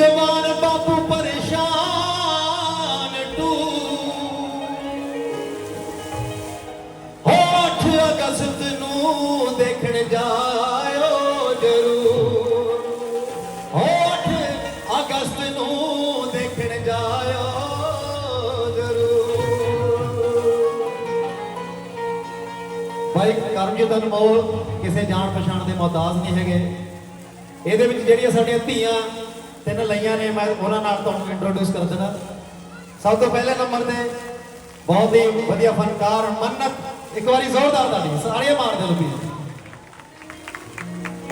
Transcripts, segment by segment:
ਜਵਾਨ ਬਾਪੂ ਪਰੇਸ਼ਾਨ ਟੂ। ਹੋ 8 ਅਗਸਤ ਨੂੰ ਦੇਖਣ ਜਾਇਓ ਜਰੂਰ। ਹੋ 8 ਅਗਸਤ ਨੂੰ ਦੇਖਣ ਜਾਇਓ ਜਰੂਰ। ਭਾਈ ਕਰਮਜੀਤ ਅਨਮੋਲ, ਕਿਸੇ ਜਾਣ ਪਛਾਣ ਦੇ ਮੁਹਤਾਜ ਨਹੀਂ ਹੈਗੇ। ਇਹਦੇ ਵਿੱਚ ਜਿਹੜੀਆਂ ਸਾਡੀਆਂ ਧੀਆਂ ਤਿੰਨ ਲਈਆਂ ਨੇ, ਮੈਂ ਉਹਨਾਂ ਨਾਲ ਤੁਹਾਨੂੰ ਇੰਟਰੋਡਿਊਸ ਕਰ ਦੇਣਾ ਸਭ ਤੋਂ ਪਹਿਲੇ ਨੰਬਰ ਤੇ ਬਹੁਤ ਹੀ ਵਧੀਆ ਫਨਕਾਰ ਮੰਨਤ, ਇੱਕ ਵਾਰੀ ਜ਼ੋਰਦਾਰ ਤਾੜੀ ਸਾਰੀਆਂ ਮਾਰ ਦੇ ਲੋਕੀ।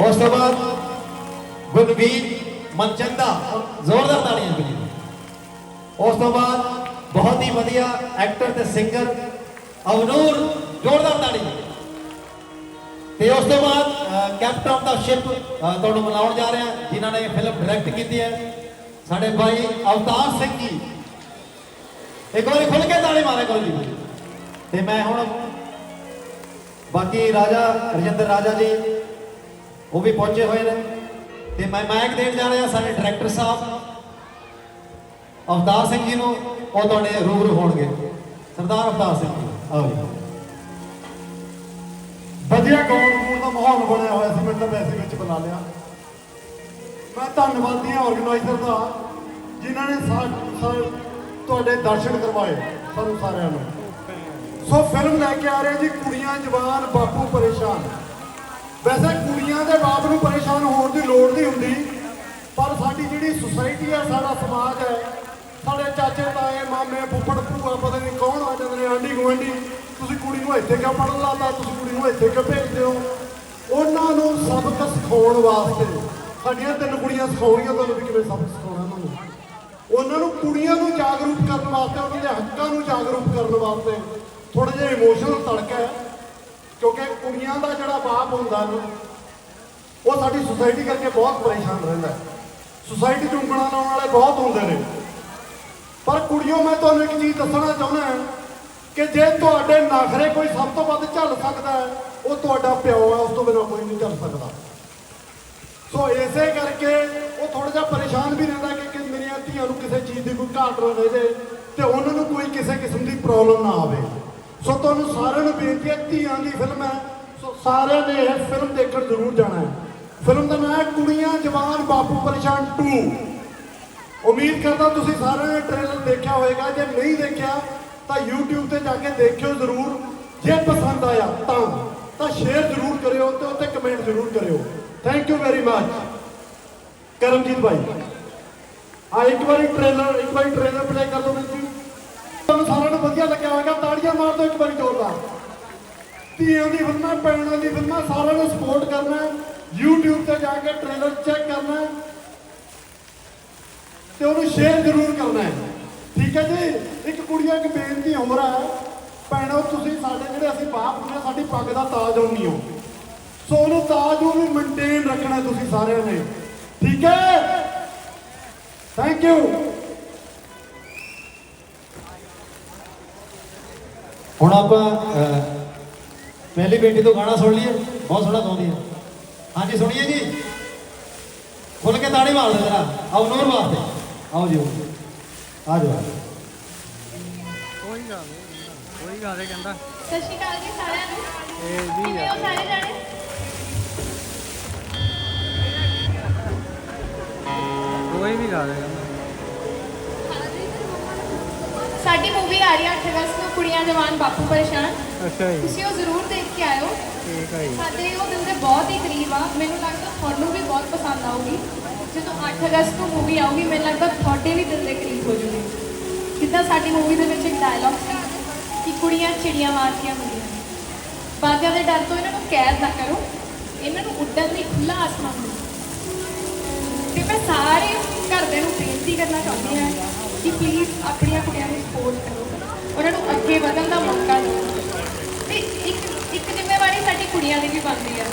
ਉਸ ਤੋਂ ਬਾਅਦ ਗੁਰਵੀਰ ਮਨਚੰਦਾ, ਜ਼ੋਰਦਾਰ ਤਾੜੀਆਂ ਜੀ। ਉਸ ਤੋਂ ਬਾਅਦ ਬਹੁਤ ਹੀ ਵਧੀਆ ਐਕਟਰ ਤੇ ਸਿੰਗਰ ਅਵਨੂਰ, ਜ਼ੋਰਦਾਰ ਤਾੜੀ। ਤੇ ਉਸ ਤੋਂ ਬਾਅਦ ਕੈਪਟਨ ਆਫ ਦਾ ਸ਼ਿਪ ਤੁਹਾਨੂੰ ਮਿਲਾਉਣ ਜਾ ਰਹੇ। ਹਾਂ ਜਿਨ੍ਹਾਂ ਨੇ ਫਿਲਮ ਡਾਇਰੈਕਟ ਕੀਤੀ ਹੈ। ਸਾਡੇ ਭਾਈ ਅਵਤਾਰ ਸਿੰਘ ਜੀ। ਇੱਕ ਵਾਰੀ ਖੁੱਲ ਕੇ ਤਾੜੀ ਮਾਰੇ ਕੋਲ ਜੀ। ਤੇ ਮੈਂ ਹੁਣ ਬਾਕੀ ਰਾਜਾ, ਰਜਿੰਦਰ ਰਾਜਾ ਜੀ, ਉਹ ਵੀ ਪਹੁੰਚੇ ਹੋਏ ਨੇ। ਤੇ ਮੈਂ ਮਾਈਕ ਦੇਣ ਜਾ ਰਿਹਾ ਸਾਡੇ ਡਾਇਰੈਕਟਰ ਸਾਹਿਬ। ਅਵਤਾਰ ਸਿੰਘ ਜੀ ਨੂੰ ਉਹ ਤੁਹਾਡੇ ਰੂਬਰੂ ਹੋਣਗੇ। ਸਰਦਾਰ ਅਵਤਾਰ ਸਿੰਘ ਜੀ, ਆਓ ਜੀ। ਵਧੀਆ ਗਾਉਣ ਗੂਣ ਦਾ ਮਾਹੌਲ ਬਣਿਆ ਹੋਇਆ ਸੀ ਮੈਨੂੰ ਤਾਂ ਵੈਸੇ ਵਿੱਚ ਬੁਲਾ ਲਿਆ। ਮੈਂ ਧੰਨਵਾਦੀ ਹਾਂ ਆਰਗੇਨਾਈਜ਼ਰ ਦਾ, ਜਿਨ੍ਹਾਂ ਨੇ ਸਾ- ਤੁਹਾਡੇ ਦਰਸ਼ਨ ਕਰਵਾਏ ਸਾਨੂੰ ਸਾਰਿਆਂ ਨੂੰ। ਸੋ ਫਿਲਮ ਲੈ ਕੇ ਆ ਰਹੇ ਜੀ ਕੁੜੀਆਂ, ਜਵਾਨ, ਬਾਪੂ ਪਰੇਸ਼ਾਨ। ਵੈਸੇ ਕੁੜੀਆਂ ਦੇ ਬਾਪ ਨੂੰ ਪਰੇਸ਼ਾਨ ਹੋਣ ਦੀ ਲੋੜ ਨਹੀਂ ਹੁੰਦੀ, ਪਰ ਸਾਡੀ ਜਿਹੜੀ ਸੁਸਾਇਟੀ ਹੈ, ਸਾਡਾ ਸਮਾਜ ਹੈ, ਸਾਡੇ ਚਾਚੇ, ਤਾਏ, ਮਾਮੇ, ਫੁੱਫੜ, ਭੂਆ, ਪਤਾ ਨਹੀਂ ਕੌਣ ਆ ਜਾਂਦੇ ਨੇ ਆਂਢੀ ਗੁਆਂਢੀ ਤੁਸੀਂ ਕੁੜੀ ਨੂੰ ਇੱਥੇ ਕਿਉਂ ਪੜਨ ਲਾਤਾ? ਤੁਸੀਂ ਕੁੜੀ ਨੂੰ ਇੱਥੇ ਕਿਉਂ ਭੇਜਦੇ ਹੋ? ਉਹਨਾਂ ਨੂੰ ਸਬਕ ਸਿਖਾਉਣ ਵਾਸਤੇ ਸਾਡੀਆਂ ਤਿੰਨ ਕੁੜੀਆਂ ਸਿਖਾਉਣੀਆਂ ਤੁਹਾਨੂੰ ਵੀ ਕਿਵੇਂ ਸਬਕ ਸਿਖਾਉਣਾ ਉਹਨਾਂ ਨੂੰ। ਉਹਨਾਂ ਨੂੰ ਕੁੜੀਆਂ ਨੂੰ ਜਾਗਰੂਕ ਕਰਨ ਵਾਸਤੇ, ਉਹਨਾਂ ਦੇ ਹੱਕਾਂ ਨੂੰ ਜਾਗਰੂਕ ਕਰਨ ਵਾਸਤੇ ਥੋੜਾ ਜਿਹਾ ਇਮੋਸ਼ਨਲ ਤੜਕਾ ਹੈ, ਕਿਉਂਕਿ ਕੁੜੀਆਂ ਦਾ ਜਿਹੜਾ ਬਾਪ ਹੁੰਦਾ ਨਾ, ਉਹ ਸਾਡੀ ਸੁਸਾਇਟੀ ਕਰਕੇ ਬਹੁਤ ਪਰੇਸ਼ਾਨ ਰਹਿੰਦਾ ਸੁਸਾਇਟੀ ਚੁੰਗਣਾ ਲਾਉਣ ਵਾਲੇ ਬਹੁਤ ਹੁੰਦੇ ਨੇ। ਪਰ ਕੁੜੀਓ, ਮੈਂ ਤੁਹਾਨੂੰ ਇੱਕ ਚੀਜ਼ ਦੱਸਣਾ ਚਾਹੁੰਦਾ ਹਾਂ ਕਿ ਜੇ ਤੁਹਾਡੇ ਨਖਰੇ ਕੋਈ ਸਭ ਤੋਂ ਵੱਧ ਝੱਲ ਸਕਦਾ ਹੈ, ਉਹ ਤੁਹਾਡਾ ਪਿਓ ਹੈ, ਉਸ ਤੋਂ ਬਿਨਾਂ ਕੋਈ ਨਹੀਂ ਝੱਲ ਸਕਦਾ। ਸੋ ਇਸੇ ਕਰਕੇ ਉਹ ਥੋੜਾ ਜਿਹਾ ਪਰੇਸ਼ਾਨ ਵੀ ਰਹਿੰਦਾ ਕਿ ਮੇਰੀਆਂ ਧੀਆਂ ਨੂੰ ਕਿਸੇ ਚੀਜ਼ ਦੀ ਕੋਈ ਘਾਟ ਨਾ ਰਹੇ ਜੇ ਤੇ ਉਹਨਾਂ ਨੂੰ ਕੋਈ ਕਿਸੇ ਕਿਸਮ ਦੀ ਪ੍ਰੋਬਲਮ ਨਾ ਆਵੇ। ਸੋ ਤੁਹਾਨੂੰ ਸਾਰਿਆਂ ਨੂੰ ਬੇਨਤੀ ਹੈ, ਧੀਆਂ ਦੀ ਫਿਲਮ ਹੈ। ਸੋ ਸਾਰਿਆਂ ਨੇ ਇਹ ਫਿਲਮ ਦੇਖਣ ਜ਼ਰੂਰ ਜਾਣਾ ਹੈ। ਫਿਲਮ ਦਾ ਨਾਮ ਹੈ ਕੁੜੀਆਂ ਜਵਾਨ ਬਾਪੂ ਪਰੇਸ਼ਾਨ 2 ਉਮੀਦ ਕਰਦਾ ਤੁਸੀਂ ਸਾਰਿਆਂ ਨੇ ਟ੍ਰੇਲਰ ਦੇਖਿਆ ਹੋਵੇਗਾ। ਜੇ ਨਹੀਂ ਦੇਖਿਆ ਤਾਂ YouTube ਤੇ ਜਾ ਕੇ ਦੇਖਿਓ ਜ਼ਰੂਰ, ਜੇ ਪਸੰਦ ਆਇਆ ਤਾਂ ਤਾਂ ਸ਼ੇਅਰ ਜ਼ਰੂਰ ਕਰਿਓ ਤੇ ਉੱਤੇ ਕਮੈਂਟ ਜ਼ਰੂਰ ਕਰਿਓ। Thank you very much Karamjeet ਭਾਈ। ਆ ਇੱਕ ਵਾਰੀ ਟ੍ਰੇਲਰ ਇੱਕ ਵਾਰੀ ਟ੍ਰੇਲਰ ਪਲੇ ਕਰ ਦਿਓ ਵੀਰ ਜੀ। ਤੁਹਾਨੂੰ ਸਾਰਿਆਂ ਨੂੰ ਵਧੀਆ ਲੱਗਿਆ ਹੋਵੇਗਾ, ਤਾੜੀਆਂ ਮਾਰ ਦਿਓ ਇੱਕ ਵਾਰੀ ਜ਼ੋਰਦਾਰ ਧੀਆਂ ਦੀ ਫਿਲਮਾਂ ਪੈਣਾਂ ਦੀ ਫਿਲਮਾਂ ਸਾਰਿਆਂ ਨੂੰ ਸਪੋਰਟ ਕਰਨਾ ਹੈ। YouTube ਤੇ ਜਾ ਕੇ ਟ੍ਰੇਲਰ ਚੈੱਕ ਕਰਨਾ ਹੈ। ਤੇ ਉਹਨੂੰ ਸ਼ੇਅਰ ਜ਼ਰੂਰ ਕਰਨਾ ਹੈ। ਠੀਕ ਹੈ ਜੀ? ਇੱਕ ਕੁੜੀਆਂ ਇੱਕ ਬੇਨਤੀ ਉਮਰ ਹੈ। ਭੈਣੋ ਤੁਸੀਂ ਸਾਡੇ ਜਿਹੜੇ ਅਸੀਂ ਬਾਪ ਹੁੰਦੇ ਹਾਂ, ਸਾਡੀ ਪੱਗ ਦਾ ਤਾਜ ਹੁੰਨੀ ਹੋ ਸੋ ਉਹਨੂੰ ਤਾਜ ਨੂੰ ਵੀ ਮੇਨਟੇਨ ਰੱਖਣਾ ਤੁਸੀਂ ਸਾਰਿਆਂ ਨੇ। ਠੀਕ ਹੈ? ਥੈਂਕ ਯੂ ਹੁਣ ਆਪਾਂ ਪਹਿਲੀ ਬੇਟੀ ਤੋਂ ਗਾਣਾ ਸੁਣ ਲਈਏ। ਬਹੁਤ ਸੋਹਣਾ ਗਾਉਂਦੀ ਹੈ। ਹਾਂਜੀ ਸੁਣੀਏ ਜੀ। ਖੁੱਲ ਕੇ ਤਾੜੀ ਮਾਰ ਦੇ ਜਰਾ। ਆਓ ਨੂਰ ਵਾਸਤੇ ਆਓ ਜੀ ਆਓ। ਆ ਜਾਓ। ਕੋਈ ਗੱਲ ਨੀ, ਕੋਈ ਗੱਲ ਨੀ ਕਹਿੰਦਾ। ਸਤਿ ਸ਼੍ਰੀ ਅਕਾਲ ਜੀ ਸਾਰਿਆਂ ਨੂੰ। ਇਹ ਵੀ ਕਿਵੇਂ ਆ। ਹੋ ਸਾਰੇ ਜਾਣੇ? ਕੋਈ ਵੀ ਗੱਲ ਨੀ। ਕਹਿੰਦਾ ਸਾਡੀ ਮੂਵੀ ਆ ਰਹੀ ਹੈ 8 ਅਗਸਤ ਨੂੰ ਕੁੜੀਆਂ ਜਵਾਨ ਬਾਪੂ ਪਰੇਸ਼ਾਨ। ਅੱਛਾ ਜੀ। ਤੁਸੀਂ ਉਹ ਜ਼ਰੂਰ ਦੇਖ ਕੇ ਆਇਓ। ਠੀਕ ਹੈ ਜੀ। ਸਾਡੇ ਉਹ ਦਿਲ ਦੇ ਬਹੁਤ ਹੀ ਕਰੀਬ ਆ। ਮੈਨੂੰ ਲੱਗਦਾ ਤੁਹਾਨੂੰ ਵੀ ਬਹੁਤ ਪਸੰਦ ਆਊਗੀ। ਜਦੋਂ 8 ਅਗਸਤ ਨੂੰ ਮੂਵੀ ਆਊਗੀ, ਮੈਨੂੰ ਲੱਗਦਾ ਤੁਹਾਡੇ ਵੀ ਦਿਲ ਦੇ ਕਰੀਬ ਹੋ ਜੂਗੀ। ਜਿੱਦਾਂ ਸਾਡੀ ਮੂਵੀ ਦੇ ਵਿੱਚ ਇੱਕ ਡਾਇਲੌਗ ਸੀ ਕਿ ਕੁੜੀਆਂ ਚਿੜੀਆਂ ਮਾਰਦੀਆਂ ਹੁੰਦੀਆਂ ਨੇ। ਦੇ ਡਰ ਤੋਂ ਇਹਨਾਂ ਨੂੰ ਕੈਦ ਨਾ ਕਰੋ, ਇਹਨਾਂ ਨੂੰ ਉੱਡਣ ਲਈ ਖੁੱਲਾ ਆਸਮਾਨ ਦਿਓ। ਤੇ ਮੈਂ ਸਾਰੇ ਘਰਦਿਆਂ ਨੂੰ ਬੇਨਤੀ ਕਰਨਾ ਚਾਹੁੰਦੀ ਹਾਂ ਕਿ ਪਲੀਜ਼ ਆਪਣੀਆਂ ਕੁੜੀਆਂ ਨੂੰ ਸਪੋਰਟ ਕਰੋ। ਉਹਨਾਂ ਨੂੰ ਅੱਗੇ ਵਧਣ ਦਾ ਮੌਕਾ ਦਿਓ। ਤੇ ਇੱਕ ਇੱਕ ਜ਼ਿੰਮੇਵਾਰੀ ਸਾਡੀ ਕੁੜੀਆਂ ਦੀ ਵੀ ਬਣਦੀ ਹੈ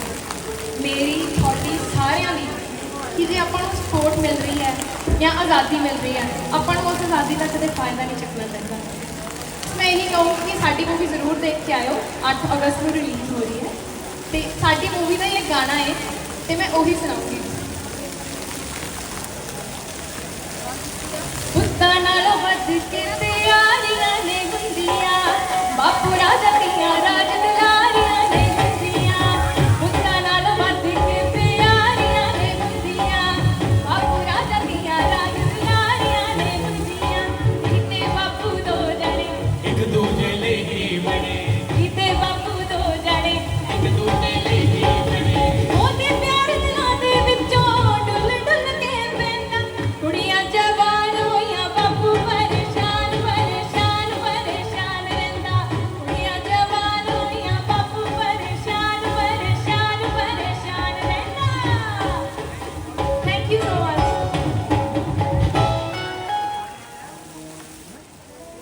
ਮੇਰੀ, ਤੁਹਾਡੀ ਸਾਰਿਆਂ ਦੀ। ਕਿ ਜੇ ਆਪਾਂ ਨੂੰ ਸਪੋਰਟ ਮਿਲ ਰਹੀ ਹੈ ਜਾਂ ਆਜ਼ਾਦੀ ਮਿਲ ਰਹੀ ਹੈ, ਆਪਾਂ ਨੂੰ ਉਸ ਆਜ਼ਾਦੀ ਦਾ ਕਦੇ ਫਾਇਦਾ ਨਹੀਂ ਚੱਕਣਾ ਚਾਹੀਦਾ। ਮੈਂ ਇਹੀ ਕਹੂੰਗੀ ਕਿ ਸਾਡੀ ਮੂਵੀ ਜ਼ਰੂਰ ਦੇਖ ਕੇ ਆਇਓ 8 ਅਗਸਤ ਨੂੰ ਰਿਲੀਜ਼ ਹੋ ਰਹੀ ਹੈ। ਤੇ ਸਾਡੀ ਮੂਵੀ ਦਾ ਇਹ ਗਾਣਾ ਹੈ ਤੇ ਮੈਂ ਉਹੀ ਸੁਣਾਉਂਗੀ। ਪੁੱਤਾਂ ਨਾਲੋਂ ਵੱਧ ਕੇ ਪਿਆਰੀਆਂ ਨੇ ਹੁੰਦੀਆਂ ਬਾਪੂ ਰਾਜਾ ਰਾਜ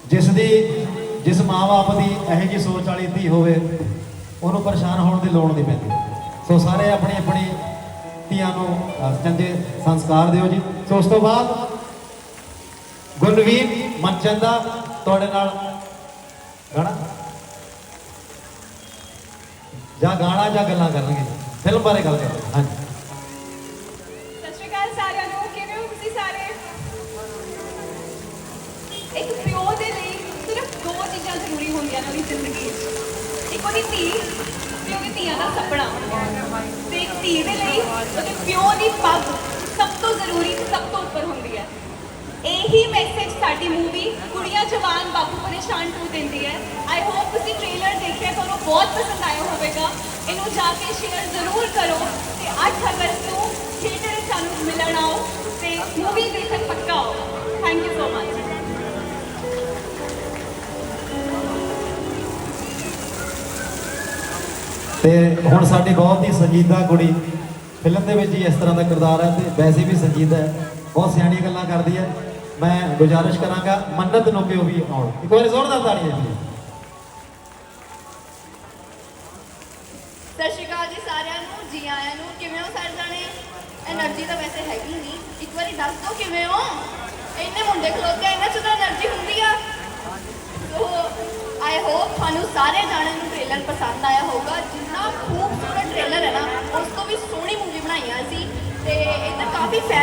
ਜਿਸ ਦੀ, ਜਿਸ ਮਾਂ-ਬਾਪ ਦੀ ਇਹੋ ਜਿਹੀ ਸੋਚ ਵਾਲੀ ਧੀ ਹੋਵੇ, ਉਹਨੂੰ ਪਰੇਸ਼ਾਨ ਹੋਣ ਦੀ ਲੋੜ ਨਹੀਂ ਪੈਂਦੀ। ਸੋ ਸਾਰੇ ਆਪਣੀ ਆਪਣੀ ਧੀਆਂ ਨੂੰ ਚੰਗੇ ਸੰਸਕਾਰ ਦਿਓ ਜੀ। ਸੋ ਉਸ ਤੋਂ ਬਾਅਦ ਗੁਰਵੀਰ ਮਨਚੰਦਾ ਤੁਹਾਡੇ ਨਾਲ ਗਾਣਾ। ਜਾਂ ਗਾਣਾ ਜਾਂ ਗੱਲਾਂ ਕਰਨਗੇ। ਫਿਲਮ ਬਾਰੇ ਗੱਲ ਕਰਾਂਗੇ। ਹਾਂਜੀ। ਚੀਜ਼ਾਂ ਜ਼ਰੂਰੀ ਹੁੰਦੀਆਂ ਨੇ ਜ਼ਿੰਦਗੀ ਇੱਕ ਉਹਦੀ ਧੀ ਤੇ ਉਹਦੀ ਧੀਆਂ ਦਾ ਸੁਪਨਾ ਤੇ ਇੱਕ ਧੀ ਦੇ ਲਈ ਉਹਦੇ ਪਿਓ ਦੀ ਪੱਗ ਸਭ ਤੋਂ ਜ਼ਰੂਰੀ ਤੇ ਸਭ ਤੋਂ ਉੱਪਰ ਹੁੰਦੀ ਹੈ। ਇਹੀ ਮੈਸੇਜ ਸਾਡੀ ਮੂਵੀ ਕੁੜੀਆਂ, ਜਵਾਨ, ਬਾਪੂ ਪਰੇਸ਼ਾਨ ਟੂ ਦਿੰਦੀ ਹੈ। ਆਈ ਹੋਪ ਤੁਸੀਂ ਟ੍ਰੇਲਰ ਦੇਖਿਆ, ਤੁਹਾਨੂੰ ਬਹੁਤ ਪਸੰਦ ਆਇਆ ਹੋਵੇਗਾ। ਇਹਨੂੰ ਜਾ ਕੇ ਸ਼ੇਅਰ ਜ਼ਰੂਰ ਕਰੋ ਤੇ 8 ਅਗਸਤ ਨੂੰ ਥੀਏਟਰ ਸਾਨੂੰ ਮਿਲਣ ਆਓ ਤੇ ਮੂਵੀ ਦੇਖਣ ਪੱਕਾ ਆਓ। ਤੇ ਹੁਣ ਸਾਡੀ ਬਹੁਤ ਹੀ ਸੰਜੀਦਾ ਕੁੜੀ ਫਿਲਮ ਦੇ ਵਿੱਚ ਹੀ ਇਸ ਤਰ੍ਹਾਂ ਦਾ ਕਿਰਦਾਰ ਹੈ ਤੇ ਵੈਸੇ ਵੀ ਸੰਜੀਦਾ ਹੈ। ਬਹੁਤ ਸਿਆਣੀਆਂ ਗੱਲਾਂ ਕਰਦੀ ਹੈ। ਮੈਂ ਗੁਜ਼ਾਰਿਸ਼ ਕਰਾਂਗਾ ਮੰਨਤ ਨੂੰ ਕਿ ਉਹ ਵੀ ਆਉਣ। ਇੱਕ ਵਾਰ ਜ਼ੋਰਦਾਰ ਤਾੜੀ ਜੀ। ਸਤਿ ਸ਼੍ਰੀ ਅਕਾਲ ਜੀ ਸਾਰਿਆਂ ਨੂੰ ਸਾਰੇ ਜਾਣੇ? ਵੈਸੇ ਹੈਗੀ ਦੱਸ ਦਿਓ ਕਿਵੇਂ ਮੁੰਡੇ ਨੂੰ ਟ੍ਰੇਲਰ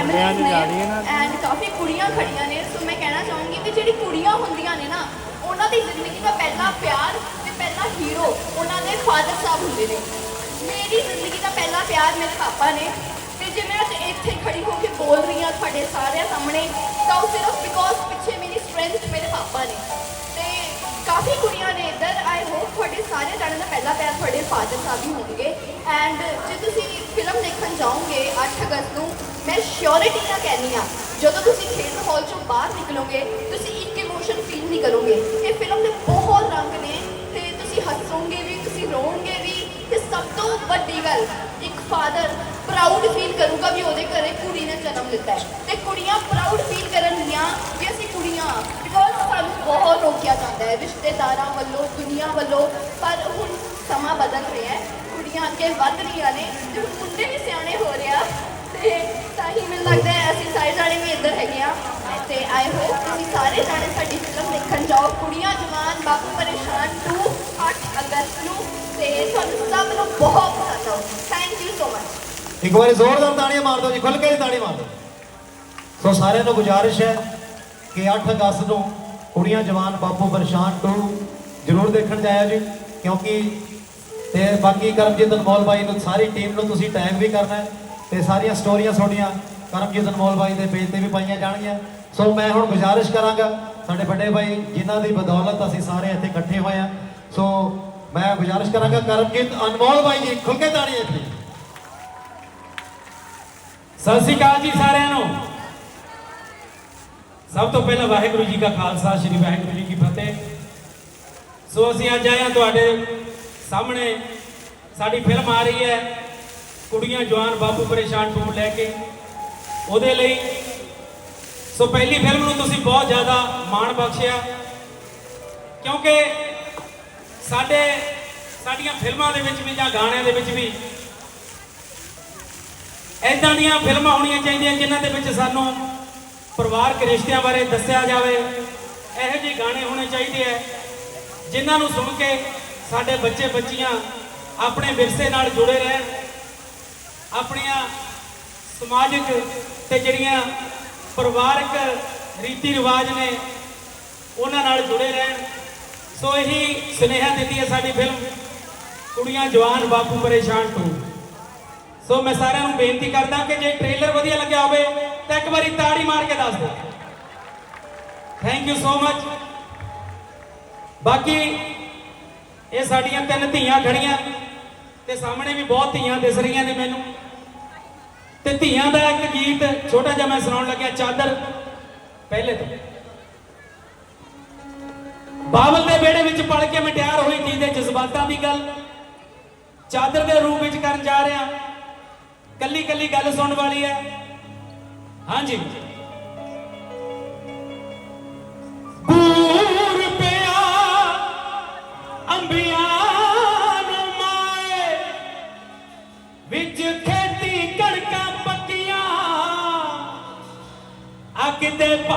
ਫੈਮਿਲੀਜ਼ ਨੇ। ਐਂਡ ਕਾਫੀ ਕੁੜੀਆਂ ਖੜੀਆਂ ਨੇ ਸੋ ਮੈਂ ਕਹਿਣਾ ਚਾਹੂੰਗੀ ਵੀ ਜਿਹੜੀ ਕੁੜੀਆਂ ਹੁੰਦੀਆਂ ਨੇ ਨਾ ਉਹਨਾਂ ਦੀ ਜ਼ਿੰਦਗੀ ਦਾ ਪਹਿਲਾ ਪਿਆਰ ਤੇ ਪਹਿਲਾ ਹੀਰੋ ਉਹਨਾਂ ਦੇ ਫਾਦਰ ਸਾਹਿਬ ਹੁੰਦੇ ਨੇ। ਮੇਰੀ ਜ਼ਿੰਦਗੀ ਦਾ ਪਹਿਲਾ ਪਿਆਰ ਮੇਰੇ ਪਾਪਾ ਨੇ। ਤੇ ਜੇ ਮੈਂ ਅੱਜ ਇੱਥੇ ਖੜੀ ਹੋ ਕੇ ਬੋਲ ਰਹੀ ਹਾਂ ਤੁਹਾਡੇ ਸਾਰਿਆਂ ਸਾਹਮਣੇ ਤਾਂ ਉਹ ਸਿਰਫ ਬਿਕੋਜ਼ ਪਿੱਛੇ ਮੇਰੀ ਸਟਰੈਂਥ ਮੇਰੇ ਪਾਪਾ ਨੇ। ਤੇ ਕਾਫੀ ਕੁੜੀਆਂ ਨੇ ਇੱਧਰ ਆਈ ਹੋਪ ਤੁਹਾਡੇ ਸਾਰੇ ਜਾਣਿਆਂ ਦਾ ਪਹਿਲਾ ਪਿਆਰ ਤੁਹਾਡੇ ਫਾਦਰ ਸਾਹਿਬ ਹੀ ਹੋਣਗੇ। ਐਂਡ ਜੇ ਤੁਸੀਂ ਫਿਲਮ ਦੇਖਣ ਜਾਓਗੇ 8 ਅਗਸਤ ਨੂੰ ਮੈਂ ਸ਼ੋਰਿਟੀ ਨਾਲ ਕਹਿੰਦੀ ਆ, ਜਦੋਂ ਤੁਸੀਂ ਥੀਏਟਰ ਹਾਲ ਚੋਂ ਬਾਹਰ ਨਿਕਲੋਗੇ, ਤੁਸੀਂ ਇੱਕ ਇਮੋਸ਼ਨ ਫੀਲ ਨਹੀਂ ਕਰੋਗੇ। ਇਹ ਫਿਲਮ ਦੇ ਬਹੁਤ ਰੰਗ ਨੇ ਤੇ ਤੁਸੀਂ ਹੱਸੋਗੇ ਵੀ, ਤੁਸੀਂ ਰੋਵੋਗੇ ਵੀ, ਤੇ ਸਭ ਤੋਂ ਵੱਡੀ ਗੱਲ, ਇੱਕ ਫਾਦਰ ਪ੍ਰਾਊਡ ਫੀਲ ਕਰੂਗਾ ਵੀ ਉਹਦੇ ਘਰੇ ਕੁੜੀ ਨੇ ਜਨਮ ਲਿੱਤਾ ਹੈ। ਤੇ ਕੁੜੀਆਂ ਪ੍ਰਾਊਡ ਫੀਲ ਕਰਨਗੀਆਂ ਵੀ ਅਸੀਂ ਕੁੜੀਆਂ ਬਿਕੋਜ਼ ਸਾਨੂੰ ਬਹੁਤ ਰੋਕਿਆ ਜਾਂਦਾ ਹੈ ਰਿਸ਼ਤੇਦਾਰਾਂ ਵੱਲੋਂ, ਦੁਨੀਆ ਵੱਲੋਂ, ਪਰ ਹੁਣ ਸਮਾਂ ਬਦਲ ਰਿਹਾ ਹੈ। ਕੁੜੀਆਂ ਅੱਗੇ ਵੱਧ ਰਹੀਆਂ ਨੇ ਤੇ ਹੁਣ ਮੁੰਡੇ ਵੀ ਸਿਆਣੇ ਹੋ ਰਿਹਾ ਤੇ ਤਾਂ ਹੀ ਮੈਨੂੰ ਲੱਗਦਾ ਹੈ ਅਸੀਂ ਸਾਰੇ ਜਾਣੇ ਵੀ ਇੱਧਰ ਹੈਗੇ ਆ ਤੇ ਆਈ ਹੋਪ ਤੁਸੀਂ ਸਾਰੇ ਜਾਣੇ ਸਾਡੀ ਫਿਲਮ ਦੇਖਣ ਜਾਓ। ਕੁੜੀਆਂ, ਜਵਾਨ, ਬਾਪੂ ਪਰੇਸ਼ਾਨ 2 8 ਅਗਸਤ ਨੂੰ। ਤੇ ਤੁਹਾਨੂੰ ਸਭ ਨੂੰ ਬਹੁਤ ਪਸੰਦ ਆਉ ਥੈਂਕ ਯੂ ਸੋ ਮਚ ਇੱਕ ਵਾਰੀ ਜ਼ੋਰਦਾਰ ਤਾੜੀਆਂ ਮਾਰ ਦਿਓ ਜੀ ਖੁੱਲ ਕੇ ਤਾੜੀ ਮਾਰ ਦਿਓ। ਸੋ ਸਾਰਿਆਂ ਨੂੰ ਗੁਜ਼ਾਰਿਸ਼ ਹੈ ਕਿ 8 ਅਗਸਤ ਨੂੰ ਕੁੜੀਆਂ, ਜਵਾਨ, ਬਾਪੂ ਪਰੇਸ਼ਾਨ 2 ਜ਼ਰੂਰ ਦੇਖਣ ਜਾਇਆ ਜੀ, ਕਿਉਂਕਿ ਤੇ ਬਾਕੀ ਕਰਮਜੀਤ ਅਨਮੋਲ ਬਾਈ ਨੂੰ ਸਾਰੀ ਟੀਮ ਨੂੰ ਤੁਸੀਂ ਟੈਗ ਵੀ ਕਰਨਾ ਹੈ ਤੇ ਸਾਰੀਆਂ ਸਟੋਰੀਆਂ ਤੁਹਾਡੀਆਂ ਕਰਮਜੀਤ ਅਨਮੋਲ ਬਾਈ ਦੇ ਪੇਜ ਤੇ ਵੀ ਪਾਈਆਂ ਜਾਣਗੀਆਂ। ਸੋ ਮੈਂ ਹੁਣ ਗੁਜ਼ਾਰਿਸ਼ ਕਰਾਂਗਾ ਸਾਡੇ ਵੱਡੇ ਬਾਈ ਜਿਨ੍ਹਾਂ ਦੀ ਬਦੌਲਤ ਅਸੀਂ ਸਾਰੇ ਇੱਥੇ ਇਕੱਠੇ ਹੋਏ ਆ ਸੋ ਮੈਂ ਗੁਜ਼ਾਰਿਸ਼ ਕਰਾਂਗਾ ਕਰਮਜੀਤ ਅਨਮੋਲ ਬਾਈ ਜੀ ਖੁੱਲ ਕੇ ਤਾੜੀਆਂ ਇੱਥੇ। ਸਤਿ ਸ਼੍ਰੀ ਅਕਾਲ ਜੀ ਸਾਰਿਆਂ ਨੂੰ। ਸਭ ਤੋਂ ਪਹਿਲਾਂ ਵਾਹਿਗੁਰੂ ਜੀ ਕਾ ਖਾਲਸਾ, ਸ੍ਰੀ ਵਾਹਿਗੁਰੂ ਜੀ ਕੀ ਫਤਿਹ। ਸੋ ਅਸੀਂ ਅੱਜ ਆਏ ਹਾਂ ਤੁਹਾਡੇ ਸਾਹਮਣੇ। ਸਾਡੀ ਫਿਲਮ ਆ ਰਹੀ ਹੈ ਕੁੜੀਆਂ ਜਵਾਨ ਬਾਪੂ ਪਰੇਸ਼ਾਨ ਟੂ ਲੈ ਕੇ। ਉਹਦੇ ਲਈ ਸੋ ਪਹਿਲੀ ਫਿਲਮ ਨੂੰ ਤੁਸੀਂ ਬਹੁਤ ਜ਼ਿਆਦਾ ਮਾਣ ਬਖਸ਼ਿਆ। ਕਿਉਂਕਿ ਸਾਡੇ, ਸਾਡੀਆਂ ਫਿਲਮਾਂ ਦੇ ਵਿੱਚ ਵੀ ਜਾਂ ਗਾਣਿਆਂ ਦੇ ਵਿੱਚ ਵੀ ਐਦਾਂ ਦੀਆਂ ਫਿਲਮਾਂ ਹੋਣੀਆਂ ਚਾਹੀਦੀਆਂ ਜਿਨ੍ਹਾਂ ਦੇ ਵਿੱਚ ਸਾਨੂੰ ਪਰਿਵਾਰਕ ਰਿਸ਼ਤਿਆਂ ਬਾਰੇ ਦੱਸਿਆ ਜਾਵੇ। ਇਹੋ ਜਿਹੇ ਗਾਣੇ ਹੋਣੇ ਚਾਹੀਦੇ ਐ ਜਿਨ੍ਹਾਂ ਨੂੰ ਸੁਣ ਕੇ ਸਾਡੇ ਬੱਚੇ ਬੱਚੀਆਂ ਆਪਣੇ ਵਿਰਸੇ ਨਾਲ ਜੁੜੇ ਰਹਿਣ, ਆਪਣੀਆਂ ਸਮਾਜਿਕ ਤੇ ਜਿਹੜੀਆਂ ਪਰਿਵਾਰਕ ਰੀਤੀ ਰਿਵਾਜ ਨੇ, ਉਹਨਾਂ ਨਾਲ ਜੁੜੇ ਰਹਿਣ। ਸੋ ਇਹੀ ਸੁਨੇਹਾ ਦਿੱਤੀ ਹੈ ਸਾਡੀ ਫਿਲਮ ਕੁੜੀਆਂ ਜਵਾਨ ਬਾਪੂ ਪਰੇਸ਼ਾਨ ਟੂ। ਸੋ ਮੈਂ ਸਾਰਿਆਂ ਨੂੰ ਬੇਨਤੀ ਕਰਦਾ ਕਿ ਜੇ ਟ੍ਰੇਲਰ ਵਧੀਆ ਲੱਗਿਆ ਹੋਵੇ, ਤਾਂ ਇੱਕ ਵਾਰੀ ਤਾੜੀ ਮਾਰ ਕੇ ਦੱਸ ਦਿਓ। ਥੈਂਕ ਯੂ ਸੋ ਮਚ ਬਾਕੀ ਇਹ ਸਾਡੀਆਂ ਤਿੰਨ ਧੀਆਂ ਖੜੀਆਂ, ਤੇ ਸਾਹਮਣੇ ਵੀ ਬਹੁਤ ਧੀਆਂ ਦਿਸ ਰਹੀਆਂ ਨੇ ਮੈਨੂੰ। ਤੇ ਧੀਆਂ ਦਾ ਇੱਕ ਗੀਤ ਛੋਟਾ ਜਿਹਾ ਮੈਂ ਸੁਣਾਉਣ ਲੱਗਿਆ, ਚਾਦਰ ਪਹਿਲੇ ਤੋਂ। ਬਾਵਲ ਦੇ ਵਿਹੜੇ ਵਿੱਚ ਪਲ ਕੇ ਮਟਿਆਰ ਹੋਈ ਧੀ ਦੇ ਜਜ਼ਬਾਤਾਂ ਦੀ ਗੱਲ। ਚਾਦਰ ਦੇ ਰੂਪ ਵਿੱਚ ਕਰਨ ਜਾ ਰਿਹਾ। ਕੱਲੀ ਕੱਲੀ ਗੱਲ ਸੁਣਨ ਵਾਲੀ ਹੈ। ਹਾਂਜੀ।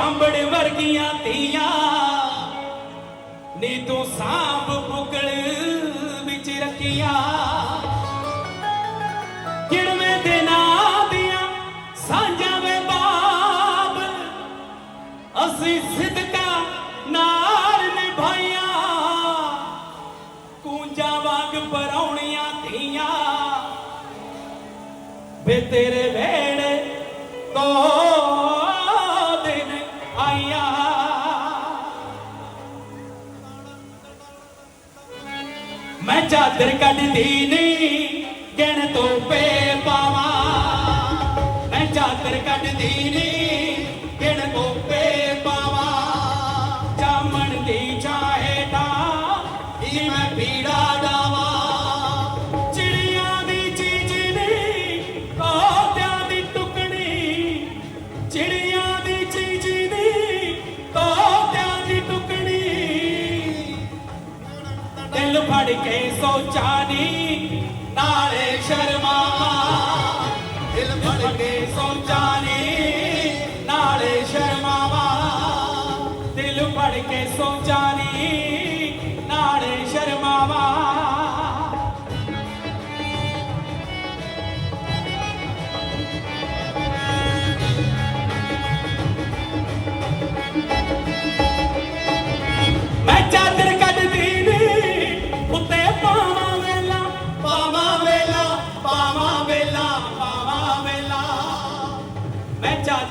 ਤੇ ਵਰਗੀਆਂ ਧੀਆਂ। ਨੀ ਤੂੰ ਸਾਂਭ ਬੁਕਲ ਵਿੱਚ ਰੱਖੀਆਂ। ਕਿੜਵੇਂ ਦੇ ਨਾਂ ਦੀਆਂ ਸਾਂਝਾਂ ਵੇ ਬਾਬ ਅਸੀਂ ਸਿਦਕਾ ਨਾਲ ਨਿਭਾਈਆਂ। ਕੂੰਜਾਂ ਵਾਂਗ ਪਰੌਣੀਆਂ ਧੀਆਂ। ਵੇ ਤੇਰੇ ਵੇੜੇ ਤੋਂ ਚਾਦਰ ਕੱਢਦੀ ਨੀ ਗਿਣ ਤੋਪੇ ਪਾਵਾਂ। ਮੈਂ ਚਾਦਰ ਕੱਢਦੀ ਨੀ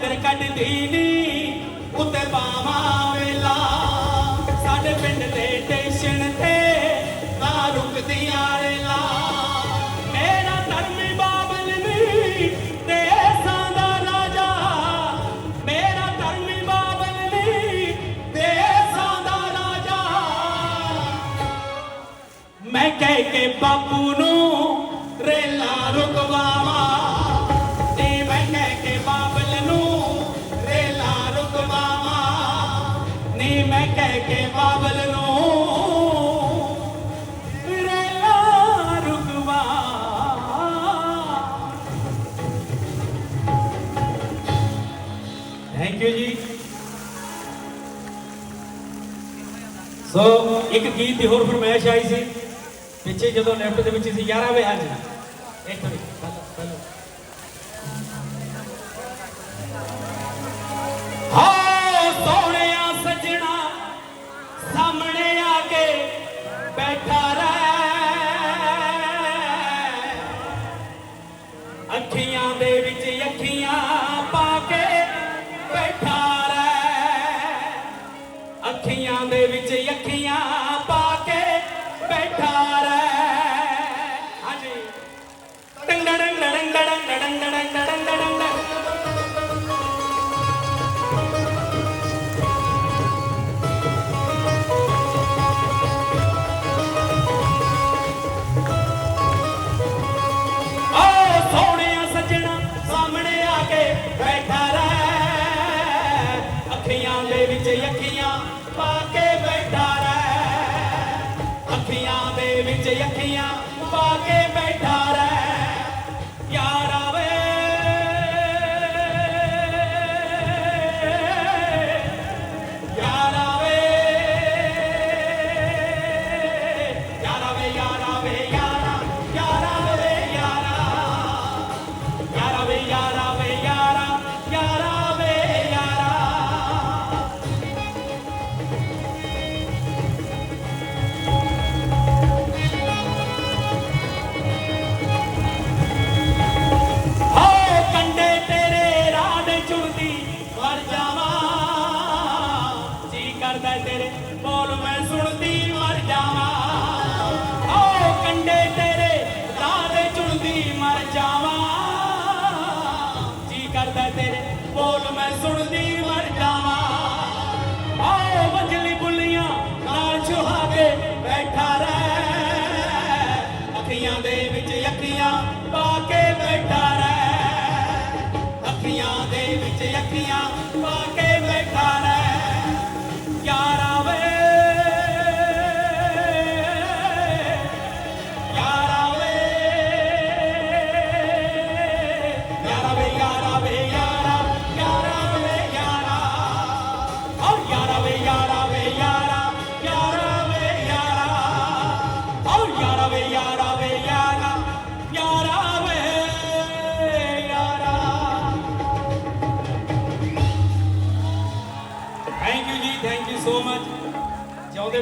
ਚਾਦਰ ਕੱਢਦੀ ਨੀ, ਉੱਤੇ ਪਾਵਾਂ ਵੇਲਾ। ਸਾਡੇ ਪਿੰਡ ਦੇ ਸਟੇਸ਼ਨ ਤੇ ਨਾ ਰੁਕਦੀਆਂ ਰੇਲਾ। ਮੇਰਾ ਧਰਮੀ ਬਾਬਲ ਨੀ ਦੇਸਾਂ ਦਾ ਰਾਜਾ। ਮੇਰਾ ਧਰਮੀ ਬਾਬਲ ਨੀ ਦੇਸਾਂ ਦਾ ਰਾਜਾ। ਮੈਂ ਕਹਿ ਕੇ ਬਾਪੂ ਨੂੰ ਕਹਿ ਕੇ ਬਾਬਲ ਨੂੰ ਰੇਲਾ ਰੁਕਵਾ। ਥੈਂਕ ਯੂ ਜੀ। ਸੋ ਇੱਕ ਗੀਤ ਦੀ ਹੋਰ ਫਰਮਾਇਸ਼ ਆਈ ਸੀ। ਪਿੱਛੇ ਜਦੋਂ ਲੈਫਟ ਦੇ ਵਿੱਚ ਸੀ 11 ਵਜੇ, ਹਾਂਜੀ। ਇੱਕ ਬੈਠਾ ਰਹਿ। ਅੱਖੀਆਂ ਦੇ ਵਿੱਚ ਅੱਖੀਆਂ ਪਾ ਕੇ ਬੈਠਾ ਰਹਿ। ਅੱਖੀਆਂ ਦੇ ਵਿੱਚ ਅੱਖੀਆਂ ਪਾ ਕੇ ਬੈਠਾ ਰਹਿ। ਹਾਂਜੀ। ਡੰਗ ਡੰਗ ਡੰਗ ਡੰਗ ਡੰਗ ਡੰਗ ਡੰਗ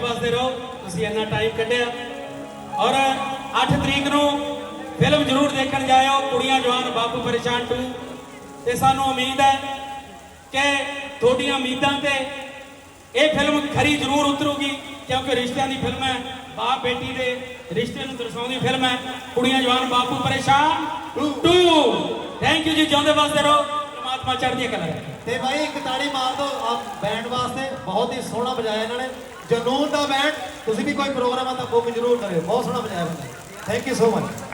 ਵਸਦੇ ਰਹੋ। ਤੁਸੀਂ ਇੰਨਾ ਟਾਈਮ ਕੱਢਿਆ। ਔਰ 8 ਤਰੀਕ ਨੂੰ ਫਿਲਮ ਜ਼ਰੂਰ ਦੇਖਣ ਜਾਇਓ, ਕੁੜੀਆਂ ਜਵਾਨ, ਬਾਪੂ ਪਰੇਸ਼ਾਨ 2 ਤੇ ਸਾਨੂੰ ਉਮੀਦ ਹੈ ਕਿ ਤੁਹਾਡੀਆਂ ਉਮੀਦਾਂ ਤੇ ਇਹ ਫਿਲਮ ਖਰੀ ਜ਼ਰੂਰ ਉਤਰੂਗੀ, ਕਿਉਂਕਿ ਰਿਸ਼ਤਿਆਂ ਦੀ ਫਿਲਮ ਹੈ, ਬਾਪ, ਬੇਟੀ ਦੇ ਰਿਸ਼ਤੇ ਨੂੰ ਦਰਸਾਉਂਦੀ ਫਿਲਮ ਹੈ। ਕੁੜੀਆਂ ਜਵਾਨ, ਬਾਪੂ ਪਰੇਸ਼ਾਨ ਟੂ ਥੈਂਕ ਯੂ ਜੀ, ਜਿਉਂਦੇ ਵਸਦੇ ਰਹੋ। ਪਰਮਾਤਮਾ ਚੜ੍ਹਦੀਆਂ ਕਲਾ ਰੱਖੇ। ਤੇ ਭਾਈ ਇੱਕ ਤਾੜੀ ਮਾਰ ਦਿਓ ਆ ਬੈਂਡ ਵਾਸਤੇ। ਬਹੁਤ ਹੀ ਸੋਹਣਾ ਵਜਾਇਆ ਇਹਨਾਂ ਨੇ। ਜਨੂਨ ਦਾ ਬੈਂਡ, ਤੁਸੀਂ ਵੀ ਕੋਈ ਪ੍ਰੋਗਰਾਮ ਆ ਤਾਂ ਬੁੱਕ ਜ਼ਰੂਰ ਕਰਿਓ। ਬਹੁਤ ਸੋਹਣਾ ਵਜਾਇਆ ਬੰਦੇ ਥੈਂਕ ਯੂ ਸੋ ਮਚ